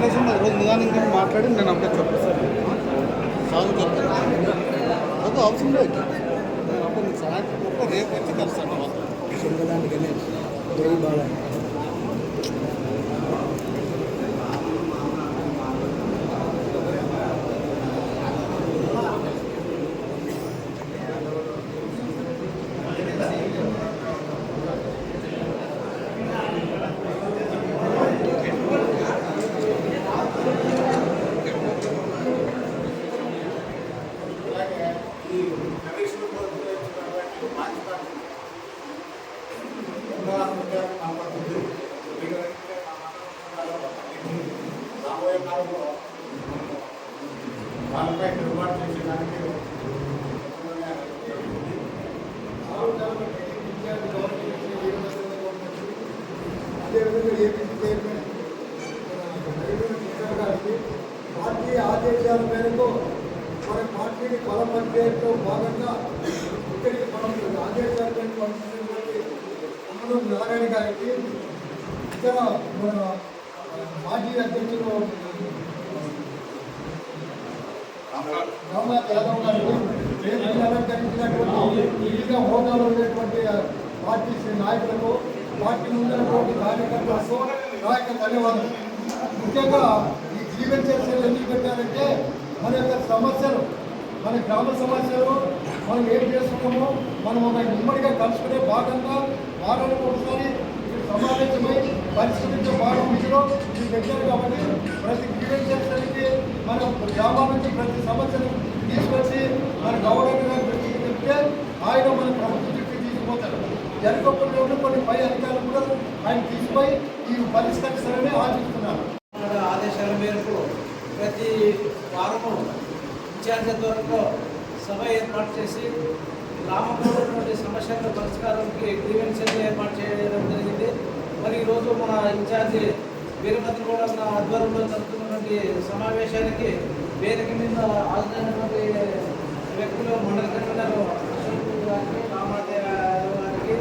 సంతోషం రోజు నిదానంగా మాట్లాడి నేను అప్పుడే చెప్తాను సాగు చెప్తాను నాకు అవసరం లేదు నేను అప్పుడు నీకు పూట రేపు వచ్చి కలుస్తాను. జై బాగా దానిపై నిర్మాణం చేసేదానికి అదేవిధంగా ఏపీ చైర్మన్ నరేంద్ర కిషోర్ గారికి పార్టీ ఆదేశాల మేరకు మన పార్టీని బలపరిచేయడంలో భాగంగా ఇక్కడికి మనం ఆదేశాల మేరకు పంపించినటువంటి అమ్మడం నారాయణ గారికి ఇతర మన మాజీ అధ్యక్షులు రామ్నాథ్ యాదవ్ గారికి వేదికను అలంకరించినటువంటి వివిధ హోదాలో ఉన్నటువంటి పార్టీ నాయకులకు పార్టీ ఉన్నటువంటి కార్యకర్తలకు నా యొక్క ధన్యవాదాలు. ముఖ్యంగా ఈ గ్రీవెన్సెస్ ఎందుకు పెట్టారంటే మన యొక్క సమస్యలు మన గ్రామ సమస్యలు మనం ఏం చేస్తున్నామో మనం ఒక ఉమ్మడిగా కలుసుకునే భాగంగా వారానికి ఒకసారి సమావేశమై పరిస్థితితో భాగం ఇందులో ఇది పెట్టారు కాబట్టి ప్రతి గ్రీవెన్సెస్కి మన గ్రామాల నుంచి ప్రతి సమస్యను తీసుకొచ్చి మన గవర్నర్ గారు చెప్తే ఆయన మన ప్రభుత్వం దృష్టికి తీసుకుపోతారు. జరగకుండా ఉన్న కొన్ని పై అధికారులు కూడా ఆయన తీసుకుపోయి ఈ పరిష్కరిస్తారని ఆశిస్తున్నారు ఆదేశాల మేరకు ప్రతి వారము ఇన్ఛార్జ్ ఆధ్వర్యంలో సభ ఏర్పాటు చేసి గ్రామంలో ఉన్నటువంటి సమస్యల పరిష్కారానికి గ్రీవెన్సెస్ ఏర్పాటు చేయడం జరిగింది. మరి ఈరోజు మన ఇన్ఛార్జి వీరభద్ర కూడా మన ఆధ్వర్యంలో జరుగుతున్నటువంటి సమావేశానికి వేదిక మీద హాజరైనటువంటి వ్యక్తులు మండల కన్వీనర్ అశోక్ గారికి రామాదేవ గారికి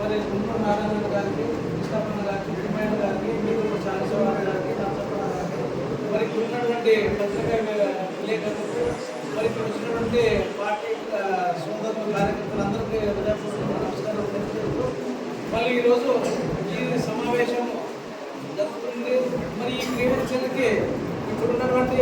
మరి గుంటూరు నారాయణ గారికి కృష్ణప్పన్న గారికి తిరుమల గారికి మీరు చాలీశ్వరరావు గారికి నరసప్పన్న గారికి మరి ఉన్నటువంటి పత్రికా విలేకరులకు మరి ఇక్కడ వచ్చినటువంటి పార్టీ ఆ, సోదరులు కార్యకర్తలందరికీ హృదయపూర్వక నమస్కారం తెలియజేస్తూ మళ్ళీ ఈరోజు ఈ సమావేశం జరుగుతుంది. మరి ఈ క్రీడలకి ఇప్పుడున్నటువంటి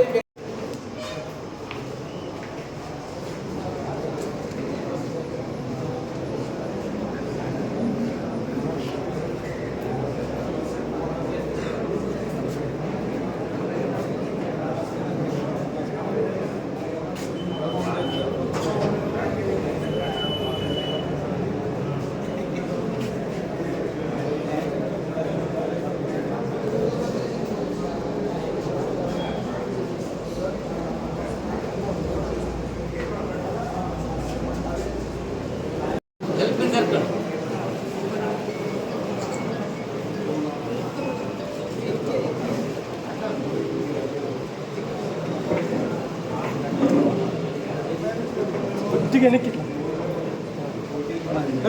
కొద్దిగా వెనక్కి ఇట్లా.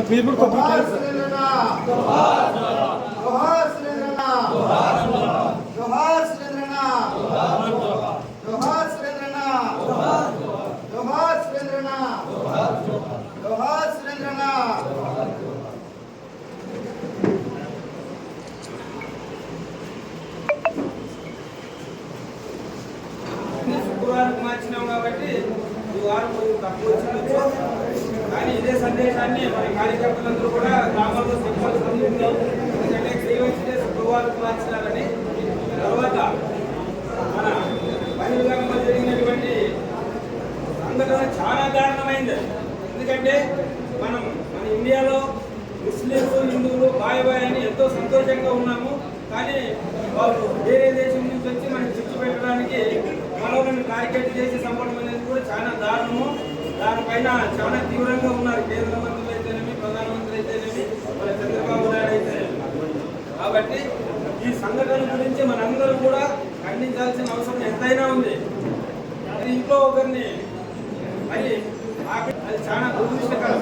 మీరు కూడా కొద్దిగా శుక్రవారం మార్చినాం కాబట్టి ఈ వారం కొంచెం తక్కువ కానీ ఇదే సందేశాన్ని మన కార్యకర్తలందరూ కూడా గ్రామాల్లో చెప్పాల్సి ఉంది ఎందుకంటే శ్రీవంశ శుక్రవారం మార్చినారని తర్వాత మన బహిర్గంలో జరిగినటువంటి సంఘటన చాలా దారుణమైంది. ఎందుకంటే మనం మన ఇండియాలో ముస్లింలు హిందువులు బాయ్ బాయ్ అని ఎంతో సంతోషంగా ఉన్నాము. కానీ వాళ్ళు వేరే దేశం నుంచి వచ్చి మనకి చిచ్చు పెట్టడానికి మనల్ని టార్గెట్ చేసి సంపడం అనేది కూడా చాలా దారుణము. దానిపైన చాలా తీవ్రంగా ఉన్నారు. కేంద్ర మంత్రులు అయితేనేమి ప్రధానమంత్రి అయితేనేమి మన చంద్రబాబు నాయుడు అయితేనేమి కాబట్టి ఈ సంఘటన గురించి మనందరం కూడా ఖండించాల్సిన అవసరం ఎంతైనా ఉంది. అది ఇంట్లో ఒకరిని మరి అది చాలా దురదృష్టకరం.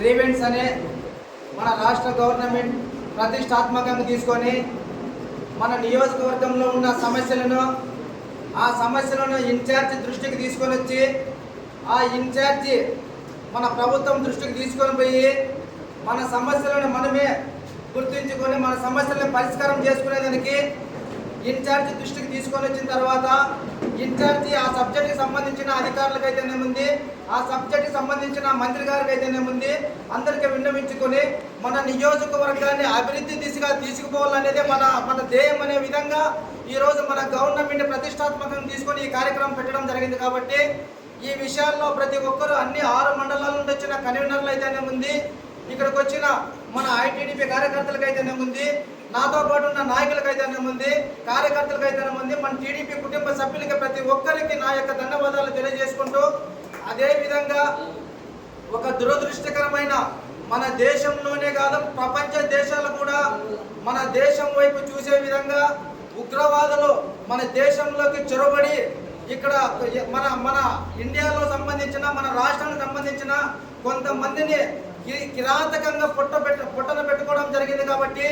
గ్రీవెన్స్ అనే మన రాష్ట్ర గవర్నమెంట్ ప్రతిష్టాత్మకంగా తీసుకొని మన నియోజకవర్గంలో ఉన్న సమస్యలను ఆ సమస్యలను ఇన్ఛార్జి దృష్టికి తీసుకొని వచ్చి ఆ ఇన్ఛార్జి మన ప్రభుత్వం దృష్టికి తీసుకొని పోయి మన సమస్యలను మనమే గుర్తించుకొని మన సమస్యలను పరిష్కారం చేసుకునేదానికి ఇన్ఛార్జి దృష్టికి తీసుకొని వచ్చిన తర్వాత ఇన్ఛార్జి ఆ సబ్జెక్ట్కి సంబంధించిన అధికారులకైతేనే అయితేనేముంది ఆ సబ్జెక్ట్కి సంబంధించిన మంత్రి గారికి అయితేనేముంది అందరికీ విన్నవించుకొని మన నియోజకవర్గాన్ని అభివృద్ధి దిశగా తీసుకుపోవాలనేదే మన మన ధ్యేయం అనే విధంగా ఈరోజు మన గవర్నమెంట్ ప్రతిష్టాత్మకంగా తీసుకొని ఈ కార్యక్రమం పెట్టడం జరిగింది కాబట్టి ఈ విషయాల్లో ప్రతి ఒక్కరూ అన్ని ఆరు మండలాల నుండి వచ్చిన కన్వీనర్లు అయితేనేముంది ఇక్కడికి వచ్చిన మన ఐటీడీపీ కార్యకర్తలకు అయితేనేముంది నాతో పాటు ఉన్న నాయకులకు అయితేనేముంది కార్యకర్తలకు అయితేనేముంది మన టీడీపీ కుటుంబ సభ్యులకి ప్రతి ఒక్కరికి నా యొక్క ధన్యవాదాలు తెలియజేసుకుంటూ అదేవిధంగా ఒక దురదృష్టకరమైన మన దేశంలోనే కాదు ప్రపంచ దేశాలు కూడా మన దేశం వైపు చూసే విధంగా ఉగ్రవాదులు మన దేశంలోకి చొరబడి ఇక్కడ మన మన ఇండియాలో సంబంధించిన మన రాష్ట్రానికి సంబంధించిన కొంతమందిని కి- కిరాతకంగా పుట్ట పెట్ట పుట్టన పెట్టుకోవడం జరిగింది కాబట్టి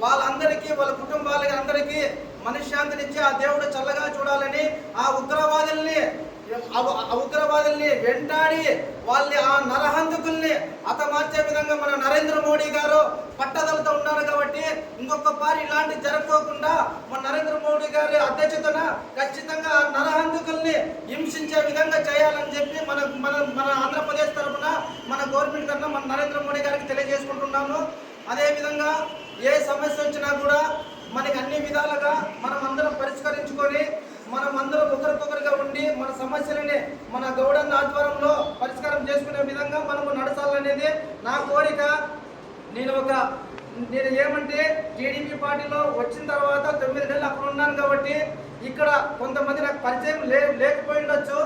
వాళ్ళందరికీ వాళ్ళ కుటుంబాలకి అందరికీ మనశ్శాంతినిచ్చి ఆ దేవుడు చల్లగా చూడాలని ఆ ఉగ్రవాదుల్ని ఉగ్రవాదుల్ని వెంటాడి వాళ్ళని ఆ నరహంతకుల్ని అతమార్చే విధంగా మన నరేంద్ర మోడీ గారు పట్టదలతో ఉన్నారు కాబట్టి ఇంకొకసారి ఇలాంటి జరగకోకుండా మన నరేంద్ర మోడీ గారి అధ్యక్షతన ఖచ్చితంగా ఆ నరహంతకుల్ని హింసించే విధంగా చేయాలని చెప్పి మన మన మన ఆంధ్రప్రదేశ్ తరఫున మన గవర్నమెంట్ కన్నా మన నరేంద్ర మోడీ గారికి తెలియజేసుకుంటున్నాము. అదేవిధంగా ఏ సమస్య వచ్చినా కూడా మనకి అన్ని విధాలుగా మనం అందరం పరిష్కరించుకొని మనం అందరం ఒకరికొకరిగా ఉండి మన సమస్యలని మన గౌడన్న ఆధ్వర్యంలో పరిష్కారం చేసుకునే విధంగా మనము నడచాలనేది నా కోరిక. నేను ఒక నేను ఏమంటే టీడీపీ పార్టీలో వచ్చిన తర్వాత తొమ్మిది నెలలు అక్కడ ఉన్నాను కాబట్టి ఇక్కడ కొంతమంది నాకు పరిచయం లే లేకపోయి ఉండొచ్చు.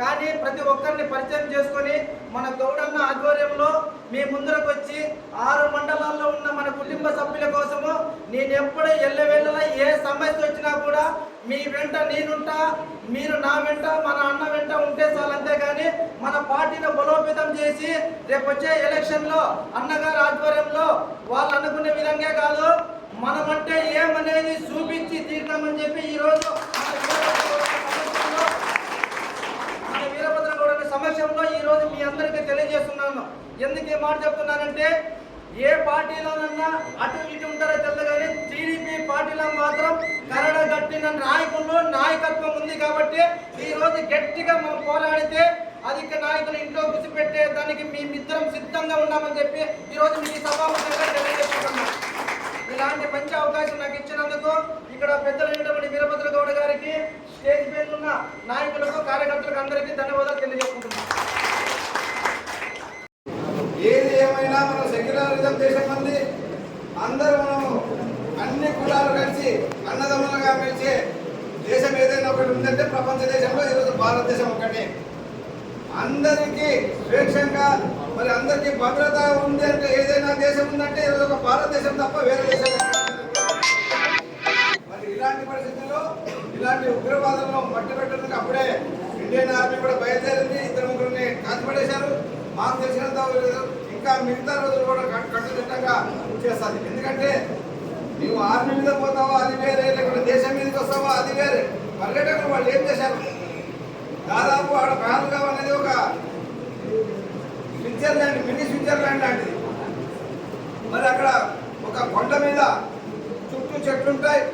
కానీ ప్రతి ఒక్కరిని పరిచయం చేసుకొని మన గౌడన్న ఆధ్వర్యంలో మీ ముందరకు వచ్చి ఆరు మండలాల్లో ఉన్న మన కుటుంబ సభ్యుల కోసము నేను ఎప్పుడు ఎల్లవేళలా ఏ సమస్య వచ్చినా కూడా మీ వెంట నేనుంటా మీరు నా వెంట మన అన్న వెంట ఉంటే చాలు అంతేగాని మన పార్టీని బలోపేతం చేసి రేపు వచ్చే ఎలక్షన్లో అన్నగారి ఆధ్వర్యంలో వాళ్ళు అనుకునే విధంగా కాదు మనమంటే ఏమనేది చూపించి తీర్థమని చెప్పి ఈరోజు సమక్షంలో ఈరోజు మీ అందరికీ తెలియజేస్తున్నాను. ఎందుకు ఈ మాట చెప్తున్నానంటే ఏ పార్టీలోనన్నా అటు ఇటు ఉంటారో తెలియదు కానీ టీడీపీ పార్టీలో మాత్రం కరడ గట్టిన నాయకులు నాయకత్వం ఉంది కాబట్టి ఈ రోజు గట్టిగా మనం పోరాడితే అధిక నాయకులు ఇంట్లో కూర్చిపెట్టే దానికి మీ మిత్రం సిద్ధంగా ఉన్నామని చెప్పి ఈరోజు మీ సభాముఖంగా తెలియజేస్తున్నాం ఇలాంటి మంచి అవకాశం నాకు ఇచ్చినందుకు ఇక్కడ పెద్దలు అయినటువంటి వీరభద్ర గౌడ గారికి స్టేజ్ మీద ఉన్న నాయకులకు కార్యకర్తలకు అందరికీ ధన్యవాదాలు తెలియజేసుకుంటున్నాను ఏది ఏమైనా మన సెక్యులరిజం దేశం మంది అందరూ మనము అన్ని కులాలు కలిసి అన్నదమ్ములుగా మెలిచే దేశం ఏదైనా ఒకటి ఉందంటే ప్రపంచ దేశంలో ఈరోజు భారతదేశం ఒకటి అందరికీ స్వేచ్ఛంగా మరి అందరికీ భద్రత ఉంది అంటే ఏదైనా దేశం ఉందంటే ఈరోజు ఒక భారతదేశం తప్ప వేరే దేశం ఇలాంటి పరిస్థితుల్లో ఇలాంటి ఉగ్రవాదంలో మట్టి పెట్టడానికి అప్పుడే ఇండియన్ ఆర్మీ కూడా బయలుదేరింది. ఇద్దరు ముగ్గురిని కాల్చిపడేశారు మాకు తెలిసినంత ఇంకా మిగతా రోజులు కూడా కట్టు- కట్టుదిట్టంగా చేస్తుంది ఎందుకంటే నీవు ఆర్మీ మీద పోతావా? అది వేరే. లేకుంటే దేశం మీదకి వస్తావా? అది వేరే. పర్యటకులు వాళ్ళు ఏం చేశారు? దాదాపు ఆడ పహల్గాం అనేది ఒక స్విట్జర్లాండ్ మినీ స్విట్జర్లాండ్ లాంటిది. మరి అక్కడ ఒక కొండ మీద చుట్టూ చెట్లుంటాయి.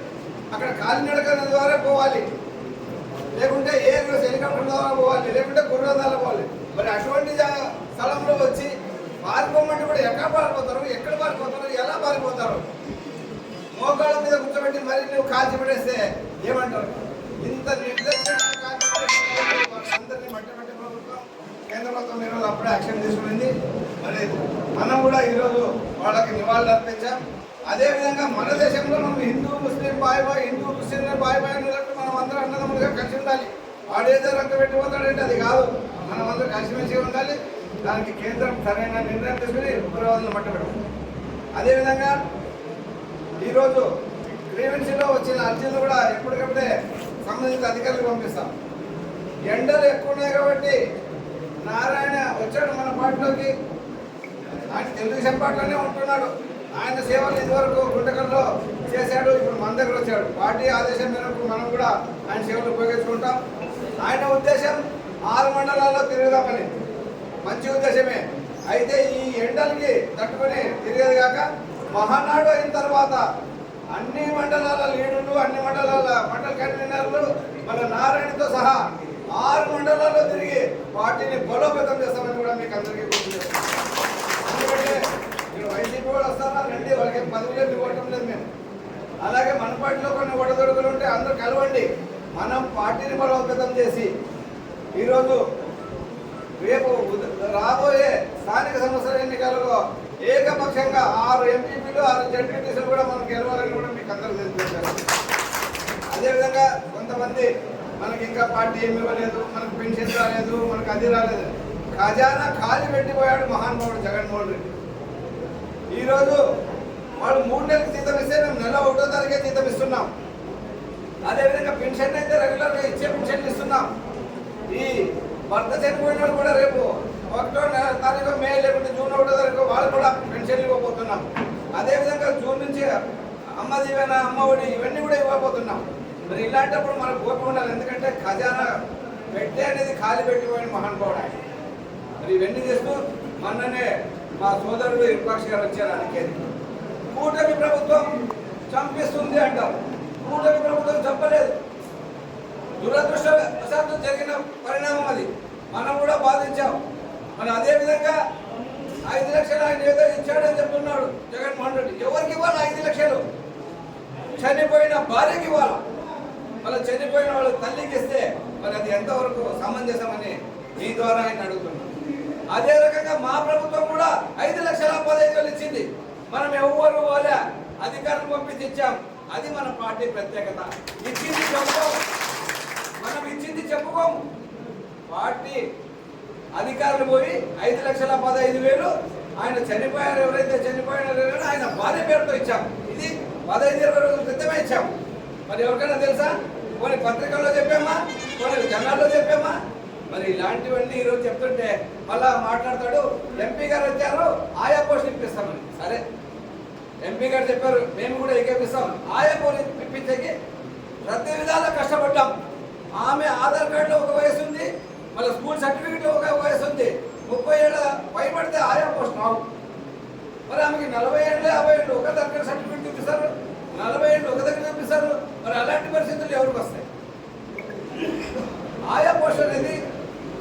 అక్కడ కాలినడక ద్వారా పోవాలి. లేకుంటే ఏ హెలికాప్టర్ ద్వారా పోవాలి లేకుంటే గుర్రం ద్వారా పోవాలి. మరి అటువంటి స్థలంలో వచ్చి పారిపోమంటే కూడా ఎక్కడ పారిపోతారు? ఎక్కడ పారిపోతారు? ఎలా పారిపోతారు? మోకాళ్ళ మీద కూర్చోబెట్టి మరి నువ్వు కాల్చి పడేస్తే ఏమంటారు? ఇంత అందరినీ మట్టి మట్టి ప్రభుత్వం కేంద్ర ప్రభుత్వం ఈరోజు అప్పుడే యాక్షన్ తీసుకునింది మరి మనం కూడా ఈరోజు వాళ్ళకి నివాళులు అర్పించాం. అదేవిధంగా మన దేశంలో మనం హిందూ ముస్లిం బాయ్ బాయ్ హిందూ ముస్లిం బాయ్ బాయ్ అన్నట్టు మనం అందరం అన్నదమ్ములుగా కలిసి ఉండాలి. వాడేదో రంగ పెట్టిపోతాడంటే అది కాదు. మనం అందరం కలిసిమెలిసి ఉండాలి. దానికి కేంద్రం సరైన నిర్ణయం తీసుకుని ఉగ్రవాదులు మట్టబెట్టాలి అదేవిధంగా ఈరోజు గ్రీవెన్సీలో వచ్చిన అర్జీలు కూడా ఎప్పటికప్పుడే సంబంధిత అధికారులకు పంపిస్తాం. ఎండలు ఎక్కువ ఉన్నాయి కాబట్టి నారాయణ వచ్చాడు మన పార్టీలోకి. ఆయన తెలుగుదేశం పార్టీలోనే ఉంటున్నాడు. ఆయన సేవలు ఇదివరకు గుంటకల్లో చేశాడు ఇప్పుడు మన దగ్గర వచ్చాడు. పార్టీ ఆదేశం మేరకు మనం కూడా ఆయన సేవలు ఉపయోగించుకుంటాం. ఆయన ఉద్దేశం ఆరు మండలాల్లో తిరుగుదామని మంచి ఉద్దేశమే. అయితే ఈ ఎండలకి తట్టుకొని తిరిగేది కాక మహానాడు అయిన తర్వాత అన్ని మండలాల లీడర్లు అన్ని మండలాల మండల కన్వీనర్లు మన నారాయణతో సహా ఆరు మండలాల్లో తిరిగి పార్టీని బలోపేతం చేస్తాం కూడా మీకు అందరికీ గుర్తు చేస్తున్నాం ఎందుకంటే మీరు వైసీపీ వాళ్ళు వస్తారా రండి వాళ్ళకి పదవులు ఇవ్వటం లేదు మేము అలాగే మన పార్టీలో కొన్ని ఒడదొడుకులు ఉంటే అందరూ కలవండి. మనం పార్టీని బలోపేతం చేసి ఈరోజు రేపు రాబోయే స్థానిక సంస్థల ఎన్నికలలో ఏకపక్షంగా ఆరు ఎంపీపీలు ఆరు జడ్పీటీసీలు కూడా మనం గెలవాలని కూడా మీకు అందరూ తెలియజేశారు. అదేవిధంగా కొంతమంది మనకి ఇంకా పార్టీ ఏమి ఇవ్వలేదు మనకు పెన్షన్ రాలేదు మనకు అది రాలేదు. ఖజానా ఖాళీ పెట్టిపోయాడు మహానుభావుడు జగన్మోహన్ రెడ్డి. ఈరోజు వాళ్ళు మూడు నెలలకు జీతం ఇస్తే మేము నెల ఒకటో తారీఖే జీతం ఇస్తున్నాం. అదేవిధంగా పెన్షన్ అయితే రెగ్యులర్గా ఇచ్చే పెన్షన్ ఇస్తున్నాం. ఈ భర్త చనిపోయిన వాళ్ళు కూడా రేపు ఒకటో నెల తారీఖు మే లేకుంటే జూన్ ఒకటో తారీఖు వాళ్ళు కూడా పెన్షన్ ఇవ్వబోతున్నాం. అదేవిధంగా జూన్ నుంచి అమ్మ దీవెన అమ్మ ఒడి ఇవన్నీ కూడా ఇవ్వబోతున్నాం. మరి ఇలాంటప్పుడు మనకు ఓపిక ఉండాలి. ఎందుకంటే ఖజానా పెట్టే అనేది ఖాళీ పెట్టిపోయిన మహానుభావుడు ఆయన. మరి ఇవన్నీ చేస్తూ మొన్ననే మా సోదరుడు ఇరుపాక్ష గారు వచ్చారు అనికేది కూటమి ప్రభుత్వం చంపిస్తుంది అంటారు కూటమి ప్రభుత్వం చెప్పలేదు. దురదృష్టవశాత్తు జరిగిన పరిణామం అది. మనం కూడా బాధించాం. మన అదేవిధంగా ఐదు లక్షలు ఆయన ఏదో ఇచ్చాడని చెప్తున్నాడు జగన్మోహన్ రెడ్డి. ఎవరికి ఇవ్వాలి ఐదు లక్షలు? చనిపోయిన భార్యకి ఇవ్వాలి? మళ్ళీ చనిపోయిన వాళ్ళ తల్లికి ఇస్తే మరి అది ఎంతవరకు సమంజసమని మీ ద్వారా ఆయన అడుగుతున్నాం అదే రకంగా మా ప్రభుత్వం కూడా ఐదు లక్షల పదహైదు వేలు ఇచ్చింది మనం ఎవరు పోలే అధికారులు పంపించి ఇచ్చాం? అది మన పార్టీ ప్రత్యేకత. ఇచ్చింది చెప్పుకోము మనం ఇచ్చింది చెప్పుకోము. పార్టీ అధికారులు పోయి ఐదు లక్షల పదహైదు వేలు ఆయన చనిపోయారు ఎవరైతే చనిపోయారో ఆయన భార్య పేరుతో ఇచ్చాం ఇది పదహైదు ఇరవై రోజుల క్రితమే ఇచ్చాం మరి ఎవరికైనా తెలుసా? కొన్ని పత్రికల్లో చెప్పామా? కొన్ని జనాల్లో చెప్పామా? మరి ఇలాంటివన్నీ ఈరోజు చెప్తుంటే మళ్ళా మాట్లాడతాడు. ఎంపీ గారు వచ్చారు ఆయా పోస్ట్ ఇప్పిస్తామని. సరే. ఎంపీ గారు చెప్పారు మేము కూడా ఏకేపిస్తాం ఆయా పోలీసు ఇప్పించేకి ప్రతి విధాలా కష్టపడ్డాం. ఆమె ఆధార్ కార్డులో ఒక వయసు ఉంది మళ్ళీ స్కూల్ సర్టిఫికెట్లో ఒక వయసు ఉంది. ముప్పై ఏళ్ళ పైబడితే ఆయా పోస్ట్ రావు మరి ఆమెకి నలభై ఏళ్ళు యాభై ఏళ్ళు ఒక దగ్గర సర్టిఫికెట్ చూపిస్తారు నలభై ఏళ్ళు ఒక దగ్గర చూపిస్తారు. మరి అలాంటి పరిస్థితులు ఎవరికి వస్తాయి? ఆయా పోస్ట్ అనేది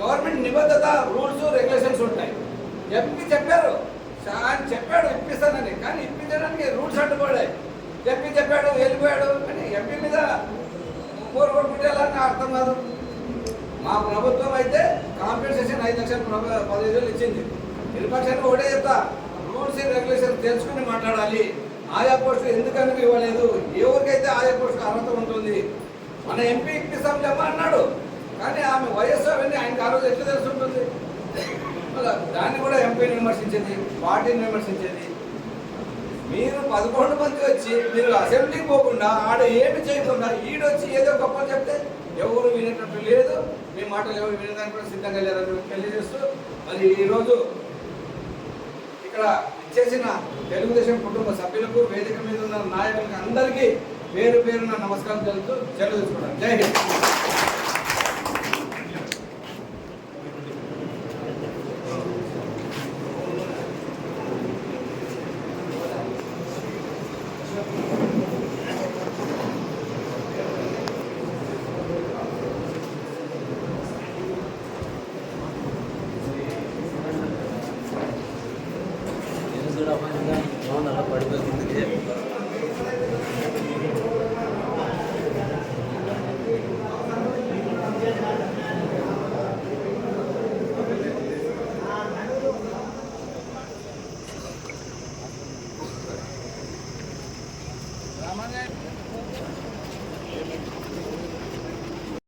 గవర్నమెంట్ నిబద్ధత రూల్స్ రెగ్యులేషన్స్ ఉంటాయి. ఎంపీ చెప్పారు. ఆయన చెప్పాడు ఇప్పిస్తానని కానీ ఇప్పించడానికి రూల్స్ అడ్డుపడాయి ఎంపీ చెప్పాడు వెళ్ళిపోయాడు. అని ఎంపీ మీద పోరు కొట్టుకుంటే ఎలా అర్థం కాదు. మా ప్రభుత్వం అయితే కాంపెన్సేషన్ ఐదు లక్షల పదిహేను వేలు ఇచ్చింది. ఇరుపక్షానికి ఒకటే చెప్తా రూల్స్ అండ్ రెగ్యులేషన్ తెలుసుకుని మాట్లాడాలి. ఆయా పోస్టులు ఎందుకని ఇవ్వలేదు? ఎవరికైతే ఆయా పోస్టులు అర్హత ఉంటుంది? మన ఎంపీ ఇప్పిస్తాంలేమో అన్నాడు. కానీ ఆమె వయస్సు అవన్నీ ఆయనకు ఆ రోజు ఎట్లా తెలిసి ఉంటుంది దాన్ని కూడా ఎంపీని విమర్శించింది పార్టీని విమర్శించేది. మీరు పదకొండు మంది వచ్చి మీరు అసెంబ్లీకి పోకుండా ఆడ ఏమి చేయకుండా ఈడొచ్చి ఏదో గొప్ప చెప్తే ఎవరు వినేటట్టు లేదు. మీ మాటలు ఎవరు వినడానికి కూడా సిద్ధంగా లేదని తెలియజేస్తూ మరి ఈరోజు ఇక్కడ ఇచ్చేసిన తెలుగుదేశం కుటుంబ సభ్యులకు వేదిక మీద ఉన్న నాయకులకు అందరికీ పేరు పేరున నమస్కారం తెలుపుతూ సెలవు తీసుకుంటాను జై హింద్. Yeah.